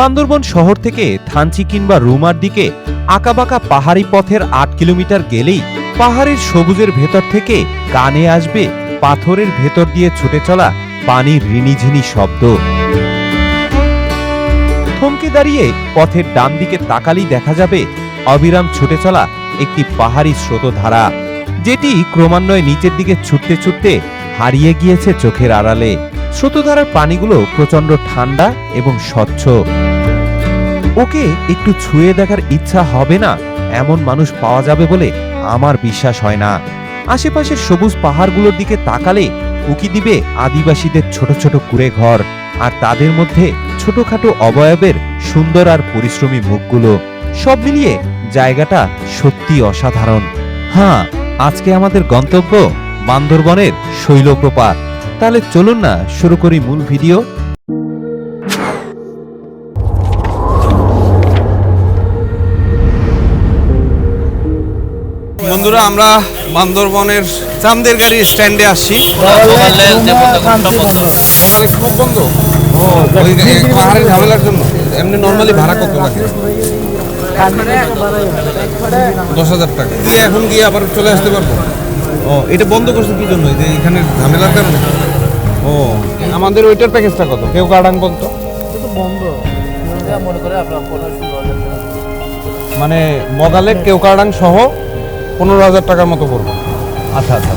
বান্দরবন শহর থেকে থানচি কিংবা রুমার দিকে আঁকাবাঁকা পাহাড়ি পথের আট কিলোমিটার গেলেই পাহাড়ের সবুজের ভেতর থেকে কানে আসবে পাথরের ভেতর দিয়ে ছুটে চলা পানির রিনিঝিনি শব্দ। থমকে দাঁড়িয়ে পথের ডান দিকে তাকালেই দেখা যাবে অবিরাম ছুটে চলা একটি পাহাড়ি স্রোতধারা, যেটি ক্রমান্বয়ে নিচের দিকে ছুটতে ছুটতে হারিয়ে গিয়েছে চোখের আড়ালে। স্রোতধারার পানিগুলো প্রচণ্ড ঠান্ডা এবং স্বচ্ছ। ওকে একটু ছুঁয়ে দেখার ইচ্ছা হবে না? এমন মানুষ পাওয়া যাবে বলে আমার বিশ্বাস হয় না। আশেপাশের সবুজ পাহাড়গুলোর দিকে তাকালে উকি দিবে আদিবাসীদের ছোট ছোট কুড়ে ঘর আর তাদের মধ্যে ছোটখাটো অবয়বের সুন্দর আর পরিশ্রমী মুখগুলো। সব মিলিয়ে জায়গাটা সত্যি অসাধারণ। হ্যাঁ আজকে আমাদের গন্তব্য বান্দরবনের শৈলপ্রপাত। তাহলে চলুন না, শুরু করি মূল ভিডিও। বন্ধুরা, আমরা বান্দরবনের চান্দের গাড়ির স্ট্যান্ডে আসছি। সকালে সব বন্ধ পাহাড়ের ঝামেলার জন্য এমনি নর্মালি ভাড়া কত লাগে দশ হাজার টাকা দিয়ে এখন গিয়ে আবার চলে আসতে পারব? ও, এটা বন্ধ করছে কি জন্য? যে এখানে ঝামেলার কারণে? ও, আমাদের ওইটার প্যাকেজটা কত? কেউ কাটাং বলতো? মানে বগালে কেউ কাটাং সহ পনেরো হাজার টাকার মতো পড়বে। আচ্ছা আচ্ছা।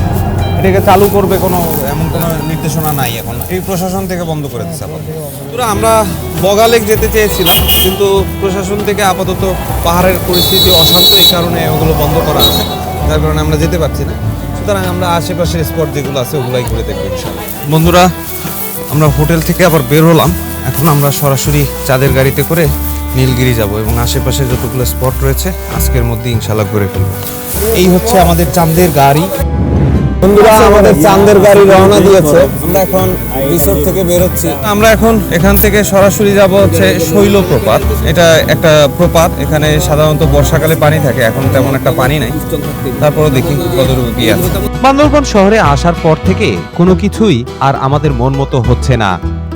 এটাকে চালু করবে কোনো এমন কোনো নির্দেশনা নাই এখন। এই প্রশাসন থেকে বন্ধ করে দিচ্ছে আপাতত। পুরো আমরা বগালেক যেতে চেয়েছিলাম কিন্তু প্রশাসন থেকে আপাতত পাহাড়ের পরিস্থিতি অশান্ত এই কারণে ওগুলো বন্ধ করা আছে যার কারণে আমরা যেতে পারছি না। সুতরাং আমরা আশেপাশের স্পট যেগুলো আছে ওগুলাই করে দেখব বন্ধুরা আমরা হোটেল থেকে আবার বের হলাম। এখন আমরা সরাসরি চাঁদের গাড়িতে করে নীলগিরি যাব এবং আশেপাশে যতগুলো স্পট রয়েছে আজকের মধ্যে ইনশাল্লাহ ঘুরে ফেলব এই হচ্ছে আমাদের চাঁদের গাড়ি। বন্ধুরা আমাদের চাঁদের গাড়ি রওনা দিয়েছে। আমরা এখন রিসোর্ট থেকে বেরোচ্ছি। আমরা এখন এখান থেকে সরাসরি যাব হচ্ছে শৈল প্রপাত এটা একটা প্রপাত। এখানে সাধারণত বর্ষাকালে পানি থাকে এখন তেমন একটা পানি নাই। তারপরে দেখি কতটুকু কি আছে। বান্দরবন শহরে আসার পর থেকে কোনো কিছুই আর আমাদের মন মতো হচ্ছে না।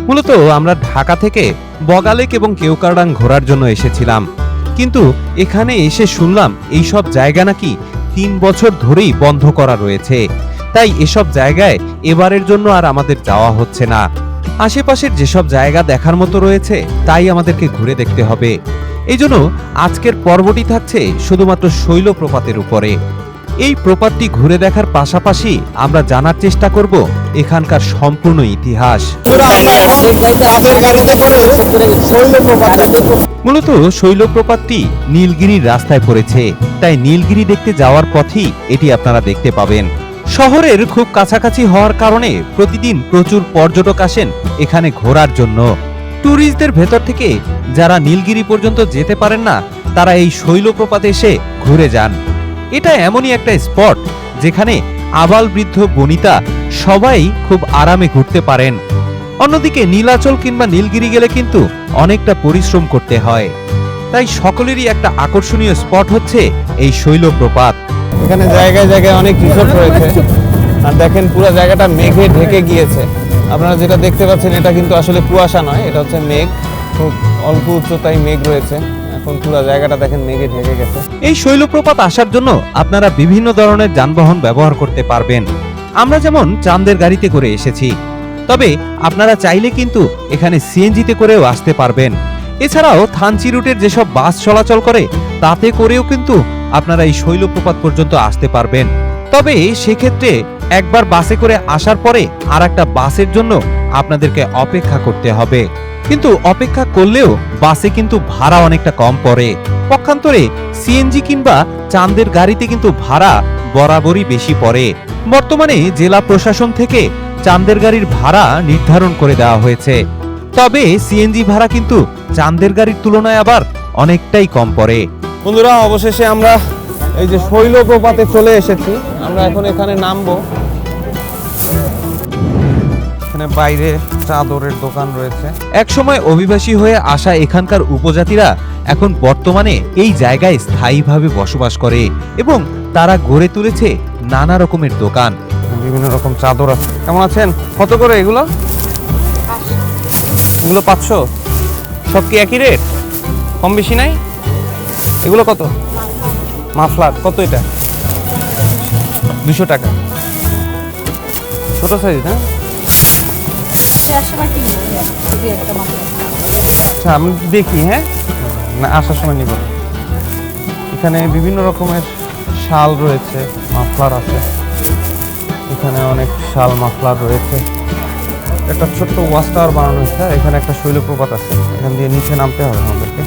মূলত আমরা ঢাকা থেকে বগালেক এবং কেউকারডাং ঘোরার জন্য এসেছিলাম। কিন্তু এখানে এসে শুনলাম এই সব জায়গা নাকি তিন বছর ধরেই বন্ধ করা রয়েছে। তাই এসব জায়গায় এবারের জন্য আর আমাদের যাওয়া হচ্ছে না। আশেপাশের যেসব জায়গা দেখার মতো রয়েছে, তাই আমাদেরকে ঘুরে দেখতে হবে। এই জন্য আজকের পর্বটি থাকছে শুধুমাত্র শৈলপ্রপাতের উপরে। এই প্রপাতটি ঘুরে দেখার পাশাপাশি আমরা জানার চেষ্টা করব এখানকার সম্পূর্ণ ইতিহাস। মূলত শৈলপ্রপাতটি নীলগিরির রাস্তায় পড়েছে তাই নীলগিরি দেখতে যাওয়ার পথই এটি আপনারা দেখতে পাবেন। শহরের খুব কাছাকাছি হওয়ার কারণে প্রতিদিন প্রচুর পর্যটক আসেন এখানে ঘোরার জন্য। ট্যুরিস্টদের ভেতর থেকে যারা নীলগিরি পর্যন্ত যেতে পারেন না তারা এই শৈলপ্রপাতে এসে ঘুরে যান। এটা এমনই একটা স্পট যেখানে আবাল বৃদ্ধ বনিতা সবাই খুব আরামে ঘুরতে পারেন। অন্যদিকে নীলাচল কিংবা নীলগিরি গেলে কিন্তু অনেকটা পরিশ্রম করতে হয়। তাই সকলেরই একটা আকর্ষণীয় স্পট হচ্ছে এই শৈলপ্রপাত। এখানে জায়গায় জায়গায় অনেক রিসোর্ট রয়েছে। আর দেখেন পুরো জায়গাটা মেঘে ঢেকে গিয়েছে। আপনারা যেটা দেখতে পাচ্ছেন, এটা কিন্তু আসলে কুয়াশা নয়, এটা হচ্ছে মেঘ। খুব অল্প উচ্চতায় মেঘ রয়েছে। এখন পুরো জায়গাটা দেখেন মেঘে ঢেকে গেছে। এই শৈলপ্রপাত আসার জন্য আপনারা বিভিন্ন ধরনের যানবাহন ব্যবহার করতে পারবেন। আমরা যেমন চাঁদের গাড়িতে করে এসেছি, তবে আপনারা চাইলে কিন্তু এখানে সিএনজিতে করেও আসতে পারবেন। এছাড়াও থানচি রুটের যেসব বাস চলাচল করে, তাতে করেও কিন্তু আপনারা এই শৈলপ্রপাত পর্যন্ত আসতে পারবেন। তবে সেক্ষেত্রে একবার বাসে করে আসার পরে আর একটা বাসের জন্য আপনাদেরকে অপেক্ষা করতে হবে। কিন্তু অপেক্ষা করলেও বাসে কিন্তু ভাড়া অনেকটা কম পড়ে। পক্ষান্তরে সিএনজি কিংবা চাঁদের গাড়িতে কিন্তু ভাড়া বরাবরই বেশি পড়ে। বর্তমানে জেলা প্রশাসন থেকে চাঁদের গাড়ির ভাড়া নির্ধারণ করে দেওয়া হয়েছে। তবে সিএনজি ভাড়া কিন্তু চাঁদের গাড়ির তুলনায় আবার অনেকটাই কম পড়ে। বন্ধুরা, অবশেষে আমরা এই যে শৈল চলে এসেছি। আমরা এখন এখানে নামবো। এখানে বাইরে চাদরের দোকান রয়েছে। একসময় অভিবাসী হয়ে আসা এখানকার উপজাতিরা এখন বর্তমানে এই জায়গায় স্থায়ীভাবে বসবাস করে এবং তারা গড়ে তুলেছে নানা রকমের দোকান। বিভিন্ন রকম চাদর আছে। কেমন আছেন? কত করে এগুলো? এগুলো পাঁচশো। সব কি একই রেট? কম বেশি নাই? এগুলো কত? মাফলার। কত এটা? দুশো টাকা। ছোট সাইজ না? আচ্ছা আমি দেখি হ্যাঁ? না আসার সময় নিব। এখানে বিভিন্ন রকমের শাল রয়েছে মাফলার আছে। এখানে অনেক শাল মাফলার রয়েছে। একটা ছোট্ট ওয়াচ টাওয়ার বানানো হয়েছে। এখানে একটা শৈলপ্রপাত আছে। এখান দিয়ে নিচে নামতে হবে আমাদেরকে।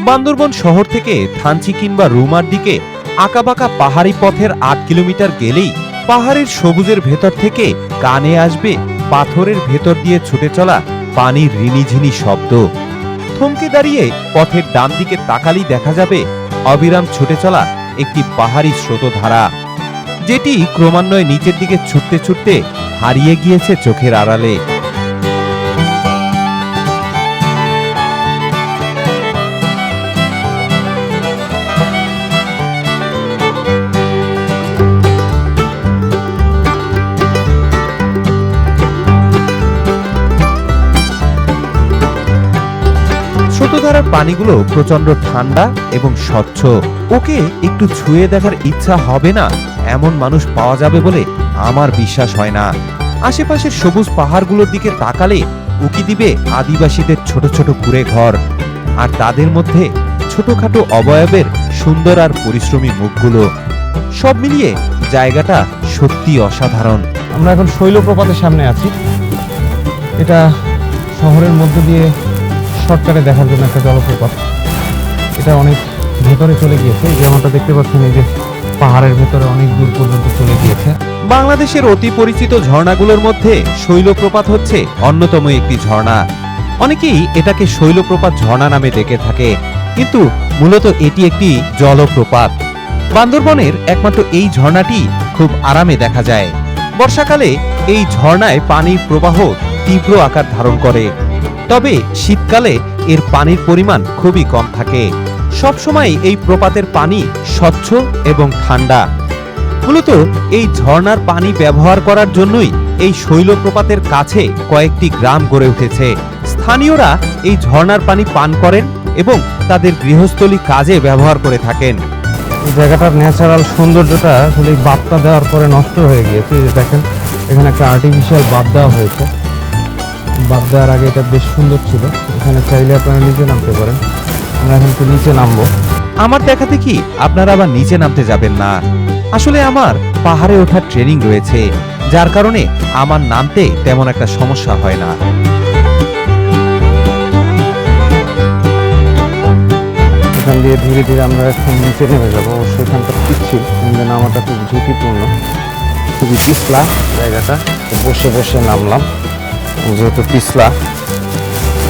বান্দরবন শহর থেকে থানচি কিংবা রুমার দিকে আঁকাবাঁকা পাহাড়ি পথের আট কিলোমিটার গেলেই পাহাড়ের সবুজের ভেতর থেকে কানে আসবে পাথরের ভেতর দিয়ে ছুটে চলা পানির রিনিঝিনি শব্দ। থমকে দাঁড়িয়ে পথের ডান দিকে তাকালি দেখা যাবে অবিরাম ছুটে চলা একটি পাহাড়ি স্রোতধারা, যেটি ক্রমান্বয়ে নিচের দিকে ছুটতে ছুটতে হারিয়ে গিয়েছে চোখের আড়ালে। স্রোতধারার পানিগুলো প্রচণ্ড ঠান্ডা এবং স্বচ্ছ। ওকে একটু ছুঁয়ে দেখার ইচ্ছা হবে না? এমন মানুষ পাওয়া যাবে বলে আমার বিশ্বাস হয় না। আশেপাশের সবুজ পাহাড়গুলোর দিকে তাকালে উকি দিবে আদিবাসীদের ছোট ছোট কুড়ে ঘর। আর তাদের মধ্যে ছোটখাটো অবয়বের সুন্দর আর পরিশ্রমী মুখগুলো। সব মিলিয়ে জায়গাটা সত্যি অসাধারণ। আমরা এখন শৈলপ্রপাতের সামনে আছি। এটা শহরের মধ্য দিয়ে শর্টকাটে দেখার জন্য একটা জলপ্রপাত। এটা অনেক ভেতরে চলে গিয়েছে। যেমনটা দেখতে পাচ্ছেন এই যে পাহাড়ের ভেতরে অনেক দূর পর্যন্ত চলে গিয়েছে। বাংলাদেশের অতি পরিচিত ঝর্ণাগুলোর মধ্যে শৈলপ্রপাত হচ্ছে অন্যতম একটি ঝর্ণা। অনেকেই এটাকে শৈলপ্রপাত ঝর্ণা নামে ডেকে থাকে, কিন্তু মূলত এটি একটি জলপ্রপাত। বান্দরবনের একমাত্র এই ঝর্ণাটি খুব আরামে দেখা যায়। বর্ষাকালে এই ঝর্ণায় পানির প্রবাহ তীব্র আকার ধারণ করে। তবে শীতকালে এর পানির পরিমাণ খুবই কম থাকে। সবসময় এই প্রপাতের পানি স্বচ্ছ এবং ঠান্ডা। মূলত এই ঝর্ণার পানি ব্যবহার করার জন্যই এই শৈলপ্রপাতের কাছে কয়েকটি গ্রাম গড়ে উঠেছে। স্থানীয়রা এই ঝর্ণার পানি পান করেন এবং তাদের গৃহস্থলী কাজে ব্যবহার করে থাকেন। জায়গাটার ন্যাচারাল সৌন্দর্যটা আসলে এই দেওয়ার পরে নষ্ট হয়ে গিয়েছে। দেখেন, এখানে একটা আর্টিফিশিয়াল বাঁধ দেওয়া হয়েছে। বাঁধ দেওয়ার আগে এটা বেশ সুন্দর ছিল। এখানে চাইলে আপনারা নিচে নামতে পারেন। আমরা এখন একটু নিচে নামবো। আমার দেখাতে কি? আপনারা আবার নিচে নামতে যাবেন না। আসলে আমার পাহাড়ে ওঠার ট্রেনিং রয়েছে। যার কারণে আমার নামতে তেমন একটা সমস্যা হয় না। এখান দিয়ে ধীরে ধীরে আমরা এখন নিচে নেমে যাব। অবশ্যই এখানটা কিন্তু নামাটা খুব ঝুঁকিপূর্ণ। খুবই পিছলা জায়গাটা। বসে বসে নামলাম। যেহেতু পিছলা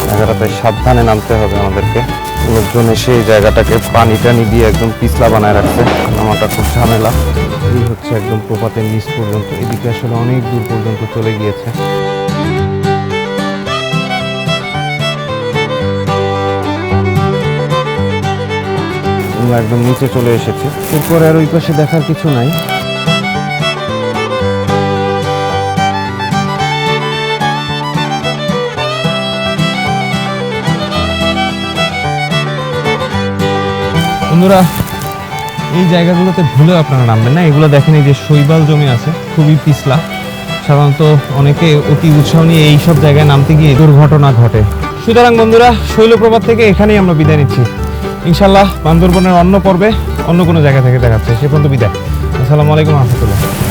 জায়গাটাতে সাবধানে নামতে হবে আমাদেরকে। লোকজন এসে এই জায়গাটাকে পানি টানি দিয়ে একদম পিছলা বানায় রাখছে। নামাটা খুব ঝামেলা। এই হচ্ছে একদম প্রপাতের নিচ পর্যন্ত। এদিকে আসলে অনেক দূর পর্যন্ত চলে গিয়েছে। একদম নিচে চলে এসেছি। এরপরে আর ওই পাশে দেখার কিছু নাই। বন্ধুরা, এই জায়গাগুলোতে ভুলেও আপনারা নামবেন না। এগুলো দেখেন, এই যে শৈবাল জমি আছে, খুবই পিছলা। সাধারণত অনেকে অতি উৎসাহ নিয়ে এইসব জায়গায় নামতে গিয়ে দুর্ঘটনা ঘটে। সুতরাং বন্ধুরা শৈলপ্রপাত থেকে এখানেই আমরা বিদায় নিচ্ছি। ইনশাল্লাহ বান্দরবনের অন্য পর্বে অন্য কোনো জায়গা থেকে দেখাচ্ছে। সে পর্যন্ত বিদায়। আসসালামু আলাইকুম রহমতুল্লাহ।